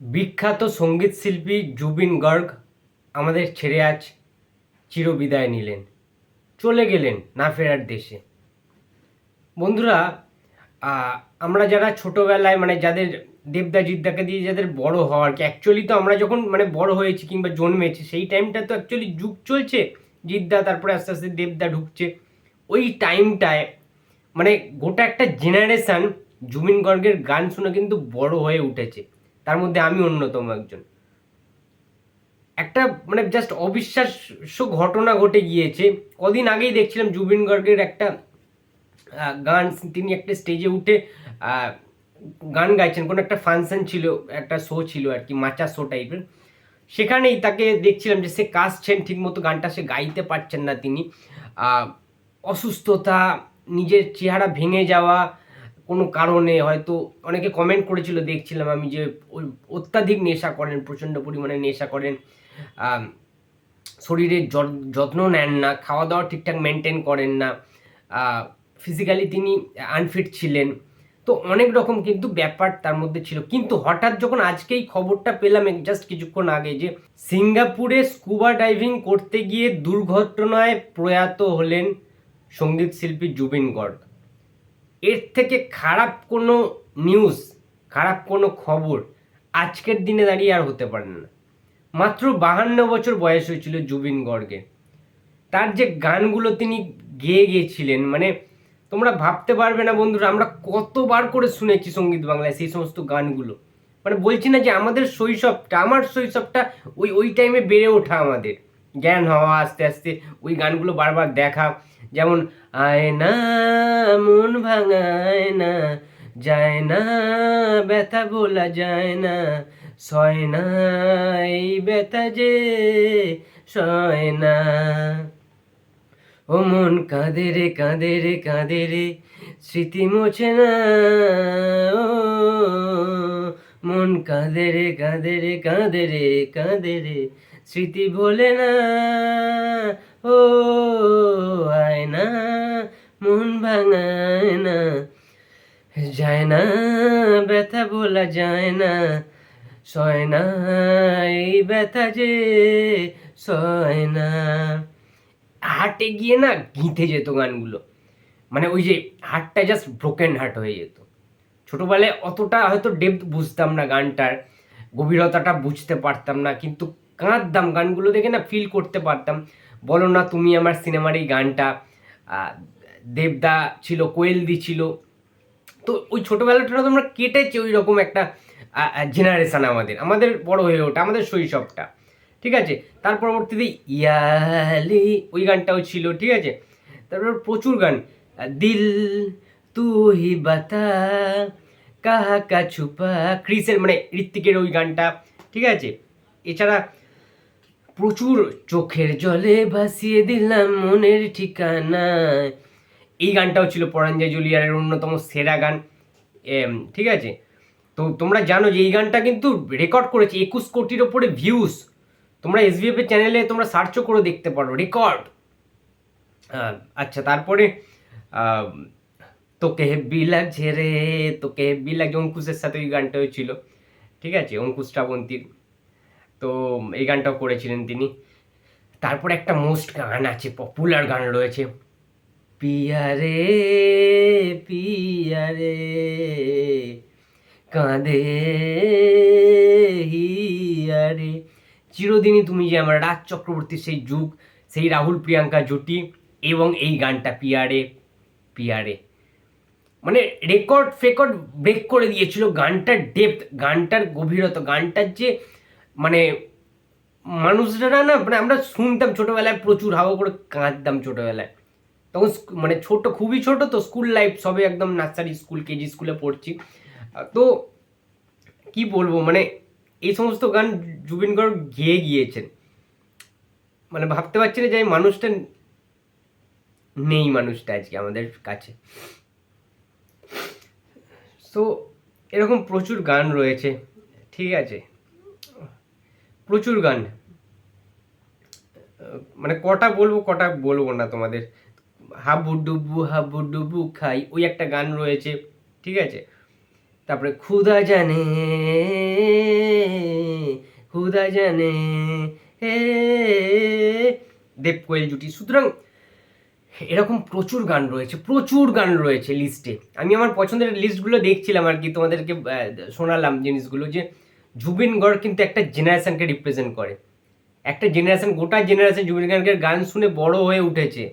বিখ্যাত সংগীত শিল্পী জুবিন গর্গ আমাদের ছেড়ে আজ চিরবিদায় নিলেন। চলে গেলেন না ফেরার দেশে। বন্ধুরা আমরা যারা ছোটোবেলায় মানে যাদের দেবদা জিদ্দাকে দিয়ে যাদের বড় হওয়ার কি অ্যাকচুয়ালি তো আমরা যখন মানে বড় হয়েছি কিংবা জন্মেছি, সেই টাইমটা তো অ্যাকচুয়ালি যুগ চলছে, জিদ্দা তারপরে আস্তে আস্তে দেবদা ঢুকছে। ওই টাইমটায় মানে গোটা একটা জেনারেশন জুবিন গর্গের গান শুনে কিন্তু বড় হয়ে উঠেছে। তার মধ্যে আমি অন্যতম একজন। একটা মানে জাস্ট অবিশ্বাস্য ঘটনা ঘটে গিয়েছে। কদিন আগেই দেখছিলাম জুবিন গর্গের একটা গান। তিনি একটা স্টেজে উঠে গান গাইছেন। কোনো একটা ফাংশন ছিল, একটা শো ছিল আর কি, মাচা শো টাইপের সেখানেই তাকে দেখছিলাম যে সে কাশছেন ঠিকমতো গানটা সে গাইতে পারছেন না তিনি। অসুস্থতা, নিজের চেহারা ভেঙে যাওয়া কোনো কারণে হয়তো অনেকে কমেন্ট করেছিল, দেখছিলাম আমি যে অত্যাধিক নেশা করেন, প্রচণ্ড পরিমাণে নেশা করেন শরীরের যত্ন নেন না খাওয়া দাওয়া ঠিকঠাক মেনটেন করেন না ফিজিক্যালি তিনি আনফিট ছিলেন। তো অনেক রকম কিন্তু ব্যাপার তার মধ্যে ছিল। কিন্তু হঠাৎ যখন আজকেই খবরটা পেলাম জাস্ট কিছুক্ষণ আগে যে সিঙ্গাপুরে স্কুবা ডাইভিং করতে গিয়ে দুর্ঘটনায় প্রয়াত হলেন সংগীত শিল্পী জুবিন গর্গ। এর থেকে খারাপ কোনো নিউজ খারাপ কোনো খবর আজকের দিনে দাঁড়িয়ে আর হতে পারে না। মাত্র বাহান্ন বছর বয়স হয়েছিল জুবিন গর্গের তার যে গানগুলো তিনি গেয়ে গিয়েছিলেন মানে তোমরা ভাবতে পারবে না বন্ধুরা, আমরা কতবার করে শুনেছি সংগীত বাংলায় সেই সমস্ত গানগুলো। মানে বলছি না যে আমাদের শৈশবটা, আমার শৈশবটা ওই ওই টাইমে বেড়ে ওঠা আমাদের। জ্ঞান হওয়া, আস্তে আস্তে ওই গানগুলো বারবার দেখা। যেমন, আয় না, মন ভাঙায় না, যায় না, ব্যথা বলা যায় না, সয় না, এই ব্যথা যে সয় না। ও মন কাঁদে রে কাঁদে রে কাঁদে রে, স্মৃতি মোছে না, ও মন কাঁদে রে কাঁদে রে কাঁদে রে কাঁদে রে। স্মৃতি ভোলে না, ও আয় না। মন ভাঙায় না, যায় না, ব্যথা বলা যায় না। সয় না, এই ব্যথা যে সয় না। হার্টে গিয়ে না গিঁথে যেত গানগুলো। মানে ওই যে হার্টটা জাস্ট ব্রোকেন হার্ট হয়ে যেত। ছোটোবেলায় অতটা হয়তো ডেপথ বুঝতাম না গানটার, গভীরতাটা বুঝতে পারতাম না, কিন্তু কাঁদতাম গানগুলো দেখে না ফিল করতে পারতাম। বলো না তুমি আমার সিনেমার এই গানটা দেবদা ছিল, কোয়েলদি ছিল। তো ওই ছোটোবেলাটা তোমরা কেটেছে ওই রকম একটা জেনারেশান আমাদের আমাদের বড় হয়ে ওঠা, আমাদের শৈশবটা, ঠিক আছে? তার পরবর্তীতে ইয়ালি ওই গানটাও ছিল, ঠিক আছে? তারপর প্রচুর গান দিল তু হি বাতা কাহা ছুপা ক্রিসের মানে ঋত্বিকের ওই গানটা ঠিক আছে এছাড়া প্রচুর চোখের জলে ভাসিয়ে দিলাম মনের ঠিকানা এই গানটাও ছিল পরাঞ্জয় জুলিয়ারের অন্যতম সেরা গান। ঠিক আছে? তো তোমরা জানো যে এই গানটা কিন্তু রেকর্ড করেছে একুশ কোটির ওপরে ভিউজ। তোমরা এসবিএফ এর চ্যানেলে তোমরা সার্চও করে দেখতে পারো, রেকর্ড। আচ্ছা তারপরে তোকে হেব্বি লাগছে রে তোকে হেব্বি লাগছে অঙ্কুশের সাথে ওই গানটা ছিল ঠিক আছে, অঙ্কুশ শ্রাবন্তীর। তো এই গানটাও করেছিলেন তিনি। তারপর একটা মোস্ট গান আছে পপুলার গান রয়েছে পিয়ারে পিয়ারে কাঁদে হিয়ারে চিরদিনই তুমি যে আমার রাজ চক্রবর্তীর সেই যুগ, সেই রাহুল প্রিয়াঙ্কা জুটি, এবং এই গানটা পিয়ারে পিয়ারে মানে রেকর্ড ফেকর্ড ব্রেক করে দিয়েছিল গানটার ডেপথ গানটার গভীরতা, গানটার যে মানে মানুষরা না মানে আমরা শুনতাম ছোটোবেলায়, প্রচুর হাওয়া করে কাঁদতাম ছোটোবেলায়। তখন মানে ছোট, খুবই ছোট তো স্কুল লাইফ সবে একদম নার্সারি স্কুল কেজি স্কুলে পড়ছি। তো কি বলব মানে এই সমস্ত গান জুবিন গর্গ গেয়ে গিয়েছেন। মানে ভাবতে পারছি না যে মানুষটা নেই মানুষটা আজকে আমাদের কাছে। তো এরকম প্রচুর গান রয়েছে, ঠিক আছে? প্রচুর গান। মানে কটা বলব কটা বলব না তোমাদের? হাবু ডুবু হাবু ডুবু খাই, ওই একটা গান রয়েছে, ঠিক আছে? তারপরে ক্ষুধা জানে খুদা জানে, হে দেব কোয়েল জুটি। সুতরাং এরকম প্রচুর গান রয়েছে, প্রচুর গান রয়েছে লিস্টে আমি আমার পছন্দের লিস্টগুলো দেখছিলাম আর কি, তোমাদেরকে শোনালাম জিনিসগুলো যে, জুবিন গড় কিন্তু একটা জেনারেশনকে রিপ্রেজেন্ট করে। একটা জেনারেশন গোটা জেনারেশন জুবিন গার্গের গান শুনে বড় হয়ে উঠেছে।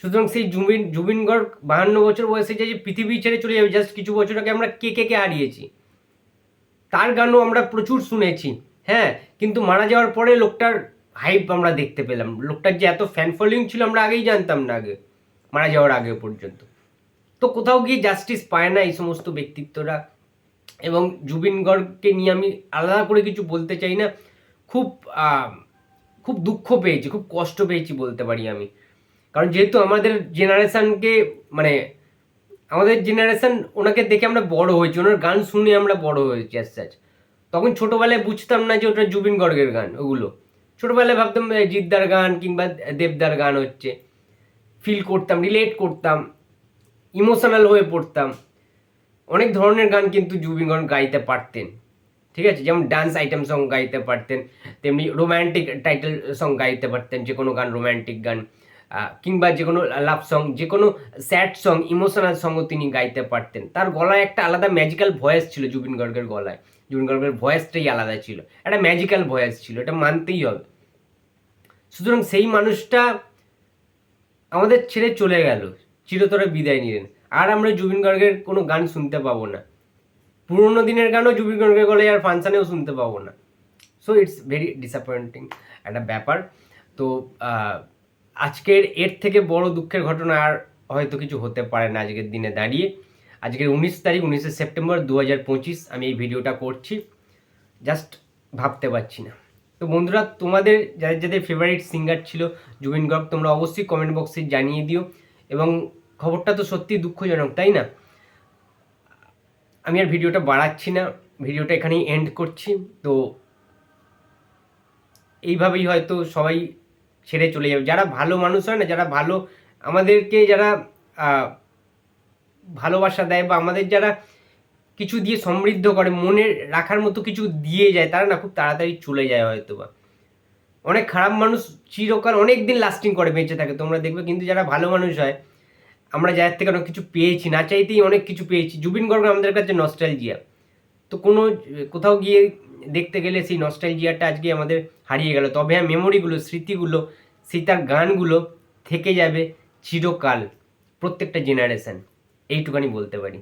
সুতরাং সেই জুবিন জুবিন গড় বাহান্ন বছর বয়সে যে পৃথিবী ছেড়ে চলে যাবে জাস্ট কিছু বছর আগে আমরা কে কে কে হারিয়েছি। তার গানও আমরা প্রচুর শুনেছি হ্যাঁ কিন্তু মারা যাওয়ার পরে লোকটার হাইপ আমরা দেখতে পেলাম। লোকটার যে এত ফ্যান ফলোয়িং ছিল আমরা আগেই জানতাম না আগে, মারা যাওয়ার আগে পর্যন্ত। তো কোথাও গিয়ে জাস্টিস পায় না এই সমস্ত ব্যক্তিত্বরা। এবং জুবিন গড়কে নিয়ে আমি আলাদা করে কিছু বলতে চাই না। খুব খুব দুঃখ পেয়েছি, খুব কষ্ট পেয়েছি বলতে পারি আমি। কারণ যেহেতু আমাদের জেনারেশানকে মানে আমাদের জেনারেশান ওনাকে দেখে আমরা বড় হয়েছি, ওনার গান শুনে আমরা বড় হয়েছি অ্যাজ তখন ছোটোবেলায় বুঝতাম না যে ওটা জুবিন গর্গের গান, ওগুলো। ছোটোবেলায় ভাবতাম জিদ্দার গান কিংবা দেবদার গান হচ্ছে। ফিল করতাম রিলেট করতাম ইমোশনাল হয়ে পড়তাম। অনেক ধরনের গান কিন্তু জুবিন গান গাইতে পারতেন, ঠিক আছে? যেমন ডান্স আইটেম সং গাইতে পারতেন, তেমনি রোম্যান্টিক টাইটেল সং গাইতে পারতেন, যে কোনো গান রোম্যান্টিক গান। কিংবা যে কোনো লাভ সং যে কোনো স্যাড সং ইমোশনাল সংও তিনি গাইতে পারতেন। তার গলায় একটা আলাদা ম্যাজিক্যাল ভয়েস ছিল জুবিন গর্গের গলায়। জুবিন গর্গের ভয়েসটাই আলাদা ছিল। একটা ম্যাজিক্যাল ভয়েস ছিল, এটা মানতেই হবে। সুতরাং সেই মানুষটা আমাদের ছেড়ে চলে গেল, চিরতরে বিদায় নিলেন। আর আমরা জুবিন গর্গের কোনো গান শুনতে পাবো না। পুরোনো দিনের গানও জুবিন গর্গের গলায় আর ফাংশানেও শুনতে পাবো না। সো ইটস ভেরি ডিসঅ্যাপয়েন্টিং একটা ব্যাপার। তো আজকের এর থেকে বড় দুঃখের ঘটনা আর হয়তো কিছু হতে পারে না আজকের দিনে দাঁড়িয়ে। আজকের উনিশ তারিখ, উনিশে সেপ্টেম্বর দু হাজার পঁচিশ আমি এই ভিডিওটা করছি। জাস্ট ভাবতে পারছি না। তো বন্ধুরা, তোমাদের যাদের যাদের ফেভারিট সিঙ্গার ছিল জুবিন গর্গ, তোমরা অবশ্যই কমেন্ট বক্সে জানিয়ে দিও এবং খবরটা তো সত্যি দুঃখজনক, তাই না? আমি আর ভিডিওটা বাড়াচ্ছি না, ভিডিওটা এখানেই এন্ড করছি। তো এইভাবেই হয়তো সবাই ছেড়ে চলে যাবে। যারা ভালো মানুষ হয় না, যারা ভালো, আমাদেরকে যারা ভালোবাসা দেয় বা আমাদের যারা কিছু দিয়ে সমৃদ্ধ করে, মনে রাখার মতো কিছু দিয়ে যায়, তারা না খুব তাড়াতাড়ি চলে যায় হয়তো বা অনেক খারাপ মানুষ চিরকাল অনেক দিন লাস্টিং করে, বেঁচে থাকে। তোমরা দেখবে কিন্তু যারা ভালো মানুষ হয়, আমরা যাদের থেকে অনেক কিছু পেয়েছি, না চাইতেই অনেক কিছু পেয়েছি। জুবিন গর্গ আমাদের কাছে নস্টালজিয়া তো কোনো, কোথাও গিয়ে দেখতে গেলে সেই নস্টালজিয়াটা আজকে আমাদের হারিয়ে গেল। তবে হ্যাঁ মেমোরিগুলো স্মৃতিগুলো, সেই তার গানগুলো থেকে যাবে চিরকাল, প্রত্যেকটা জেনারেশান এইটুখানি বলতে পারি।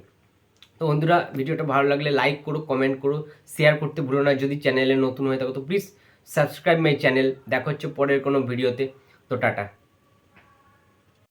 তো বন্ধুরা, ভিডিওটা ভালো লাগলে লাইক করো কমেন্ট করো শেয়ার করতে ভুলো না। যদি চ্যানেলে নতুন হয়ে থাকো, তো প্লিজ সাবস্ক্রাইব মাই চ্যানেল দেখা হচ্ছে পরের কোনো ভিডিওতে তো টাটা।